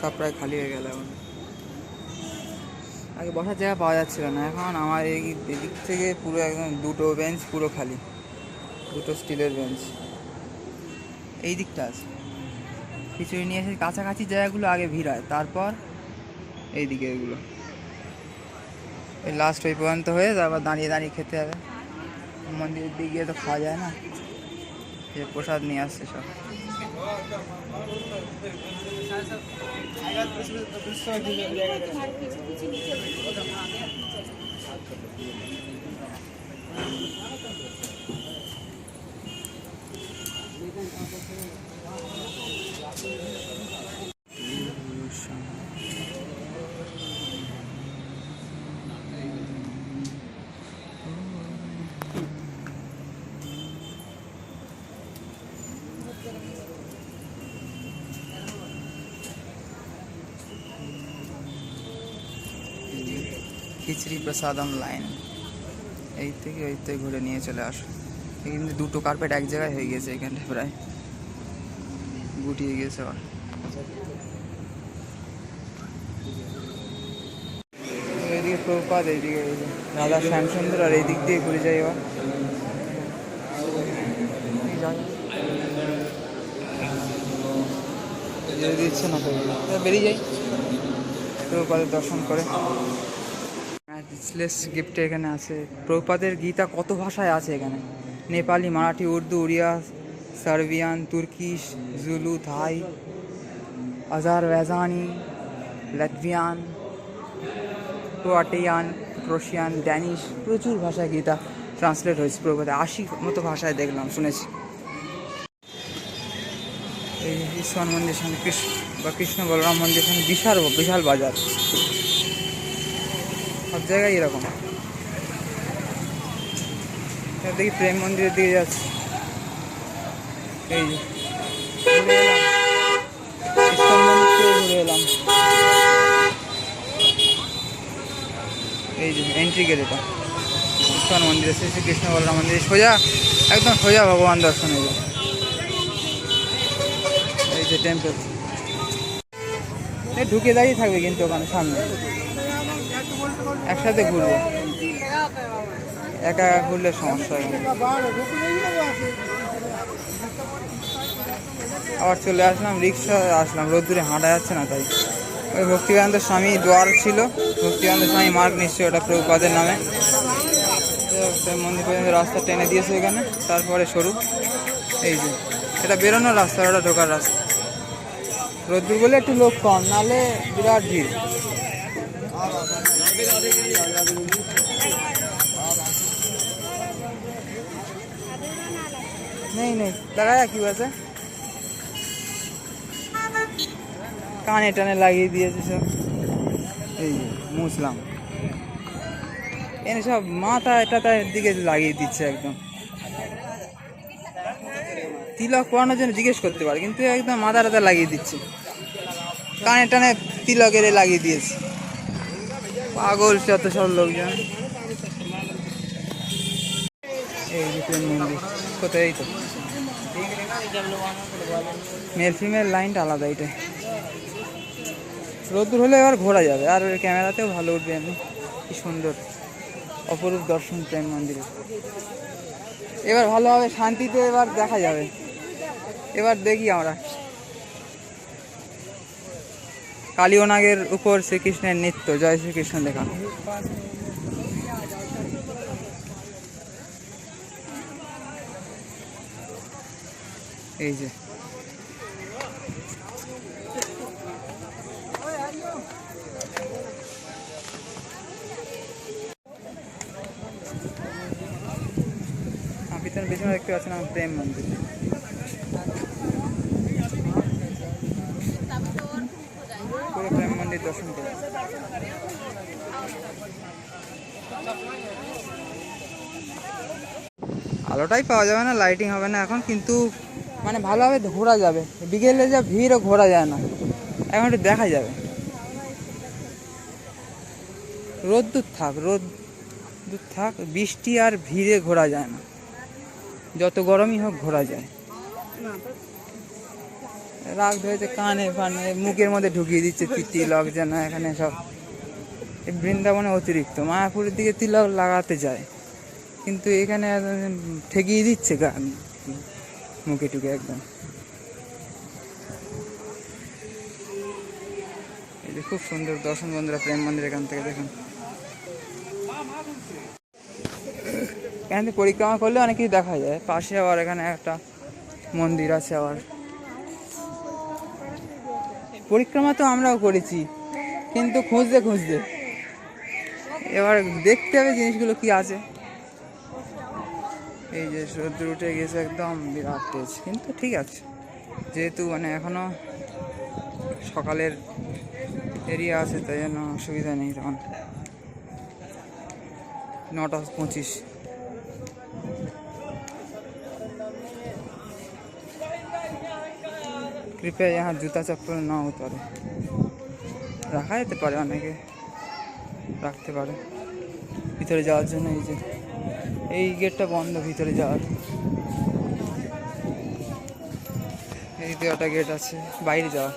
সব প্রায় খালি হয়ে গেল এখন। আগে বসার জায়গা পাওয়া যাচ্ছিল না, এখন আমার এই এদিক থেকে পুরো একদম দুটো বেঞ্চ পুরো খালি, দুটো স্টিলের বেঞ্চ এই দিকটা আছে খিচুড়ি নিয়ে এসে কাছাকাছি জায়গাগুলো আগে ভিড় হয়, তারপর এই দিকে এগুলো। এই লাস্ট ওই পর্যন্ত হয়ে, তারপর দাঁড়িয়ে দাঁড়িয়ে খেতে হবে। মন্দিরের দিকে তো খাওয়া যায় না। যে প্রসাদ নিয়ে আসছে সব খিচড়ি প্রসাদম লাইন এই থেকে ওই থেকে ঘুরে নিয়ে চলে আসো। কিন্তু দুটো কার্পেট এক জায়গায় হয়ে গেছে এখানটা প্রায়। গুটিয়ে গেছে আবার এইদিকে প্রপাত এইদিকে রাধা শ্যামসুন্দর আর এই দিক দিয়ে ঘুরে যাই এবার দিচ্ছে না বেরিয়ে যাই প্রপাতের দর্শন করে। ম্যাচলেস গিফট এখানে আছে। প্রপাতের গীতা কত ভাষায় আছে এখানে? Nepali, Marathi, Urdu, Odia, Serbian, Turkish, Zulu, Thai Azerbaijani Latvian Croatian Croatian Danish, প্রচুর ভাষায় গীতা ট্রান্সলেট হয়েছে প্রভাতে আশি মতো ভাষায় দেখলাম, শুনেছি। এই যে মন্দির সামনে কৃষ্ণ বা কৃষ্ণ বলরাম মন্দির সামনে বিশাল বিশাল বাজার। সব জায়গায় এরকম। দেখি প্রেম মন্দিরের দিকে যাচ্ছি। এই ঘুরে এলাম। এই যে এন্ট্রি গেট এটা। ইস্কন মন্দির, শ্রী শ্রী কৃষ্ণ বলরাম মন্দির। সোজা, একদম সোজা ভগবান দর্শন এই যে টেম্পল ঢুকে দাঁড়িয়ে থাকবে কিন্তু ওখানে সামনে। একসাথে ঘুরবো। একা একা ঘুরলে সমস্যা হবে আবার চলে আসলাম, রিক্সা আসলাম রোদ্দুরে হাঁটা যাচ্ছে না তাই। ওই ভক্তিকান্ত স্বামী দোয়ার ছিল। ভক্তিকান্ত স্বামী মার্গ নিশ্চয় ওটা প্রভুপাদের নামে। মন্দির পর্যন্ত রাস্তা টেনে দিয়েছে এখানে তারপরে সরু। এই যে, এটা বেরোনোর রাস্তা, ওটা ঢোকার রাস্তা। রোদ্দুর বলে একটু লোক কম, নাহলে বিরাট ভিড়। নেই নেই। লাগায়া কি আছে কানে টানে লাগিয়ে দিয়েছে সব। এই মুসলাম। এনে সব মাথা এটা তার দিকে লাগিয়ে দিচ্ছে একদম। তিলক পরানোর জন্য জিজ্ঞেস করতে পারে, কিন্তু একদম মাথা টাথা লাগিয়ে দিচ্ছে। কানে টানে তিলকের লাগিয়ে দিয়েছে। পাগল, যত সব লোকজন। এই যে প্রেম মন্দির, কোথায় তো? মেল ফিমেল লাইনটা আলাদা এটা রোদ্দুর হলে এবার ঘোরা যাবে, আর ক্যামেরাতেও ভালো উঠবে এমনি। কি সুন্দর, অপরূপ দর্শন প্রেম মন্দিরে। এবার ভালোভাবে শান্তিতে এবার দেখা যাবে। এবার দেখি আমরা। কালীয়নাগের উপর শ্রীকৃষ্ণের নৃত্য। জয় শ্রীকৃষ্ণ লেখা এই যে। পিছনে পিছনে দেখতে পাচ্ছেন আমার প্রেম মন্দির। প্রেম মন্দির দর্শন করে। আলোটাই পাওয়া যাবে না লাইটিং হবে না এখন, কিন্তু মানে ভালোভাবে ঘোরা যাবে। বিকেলে যা ভিড়ও ঘোরা যায় না। এখন একটু দেখা যাবে। রোদ্দুর থাক রোদ্দুর থাক, বৃষ্টি আর ভিড়ে ঘোরা যায় না। যত গরমই হোক, ঘোরা যায়। রাগ ধরেছে, কানে ফানে, মুখের মধ্যে ঢুকিয়ে দিচ্ছে তিলক যেন এখানে সব। বৃন্দাবনে অতিরিক্ত, মায়াপুরের দিকে তিলক লাগাতে যায়, কিন্তু এখানে ঠেকিয়ে দিচ্ছে গান মুখে টুকে একদম। খুব সুন্দর দর্শন বন্ধুরা, প্রেম মন্দির এখান থেকে দেখুন। এখান থেকে পরিক্রমা করলে অনেক কিছু দেখা যায়, পাশে আবার এখানে একটা মন্দির আছে আবার। পরিক্রমা তো আমরাও করেছি, কিন্তু খুঁজতে খুঁজতে। এবার দেখতে হবে জিনিসগুলো কি আছে। এই যে রোদ্র উঠে গেছে একদম, বিরাট তেজ, কিন্তু ঠিক আছে। যেহেতু মানে এখনও সকালের এরিয়া আছে, তাই জন্য অসুবিধা নেই তখন। নটা পঁচিশ। कृपया यहाँ जूता चप्पल ना उतारे রাখা যেতে পারে অনেকে রাখতে পারে ভিতরে যাওয়ার জন্য এই যে এই গেটটা বন্ধ ভিতরে যাওয়ার এই একটা গেট আছে বাইরে যাওয়ার